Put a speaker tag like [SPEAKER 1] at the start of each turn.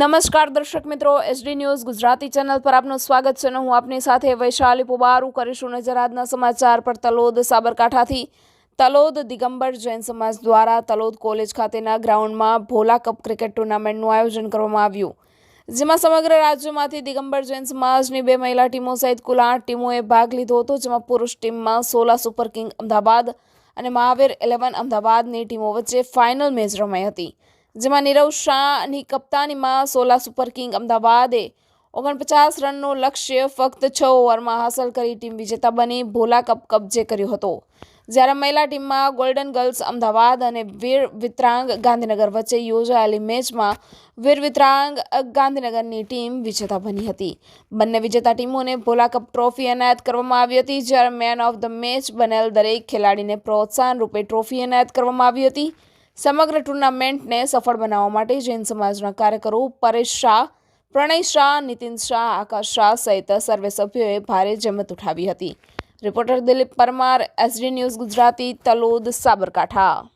[SPEAKER 1] નમસ્કાર દર્શક મિત્રો એસડી ન્યૂઝ ગુજરાતી ચેનલ પર આપનું સ્વાગત છે અને હું આપની સાથે વૈશાલી પુબારું કરીશું નજર આજના સમાચાર પર તલોદ સાબરકાંઠાથી. તલોદ દિગંબર જૈન સમાજ દ્વારા તલોદ કોલેજ ખાતેના ગ્રાઉન્ડમાં ભોલા કપ ક્રિકેટ ટુર્નામેન્ટનું આયોજન કરવામાં આવ્યું. જેમાં સમગ્ર રાજ્યમાંથી દિગંબર જૈન સમાજની બે મહિલા ટીમો સહિત કુલ આઠ ટીમોએ ભાગ લીધો હતો, જેમાં પુરુષ ટીમમાં સોલા સુપર કિંગ અમદાવાદ અને મહાવીર ઇલેવન અમદાવાદની ટીમો વચ્ચે ફાઇનલ મેચ રમાઈ હતી. જેમાં નીરવ શાહની કપ્તાનીમાં સોલા સુપર કિંગ અમદાવાદે ઓગણપચાસ રનનું લક્ષ્ય ફક્ત છ ઓવરમાં હાંસલ કરી ટીમ વિજેતા બની ભોલા કપ કબજે કર્યો હતો. જ્યારે મહિલા ટીમમાં ગોલ્ડન ગર્લ્સ અમદાવાદ અને વીર વિત્રાંગ ગાંધીનગર વચ્ચે યોજાયેલી મેચમાં વીર વિત્રાંગ ગાંધીનગરની ટીમ વિજેતા બની હતી. બંને વિજેતા ટીમોને ભોલા કપ ટ્રોફી એનાયત કરવામાં આવી હતી. જ્યારે મેન ઓફ ધ મેચ બનેલ દરેક ખેલાડીને પ્રોત્સાહન રૂપે ટ્રોફી એનાયત કરવામાં આવી હતી. સમગ્ર ટુર્નામેન્ટને સફળ બનાવવા માટે જૈન સમાજના કાર્યકરો પરેશ શાહ, પ્રણય શાહ, નીતિન શાહ, આકાશ શાહ સહિત સર્વે સભ્યોએ ભારે જહેમત ઉઠાવી હતી. Reporter Dilip Parmar, SD news Gujarati, Talod, Sabarkantha.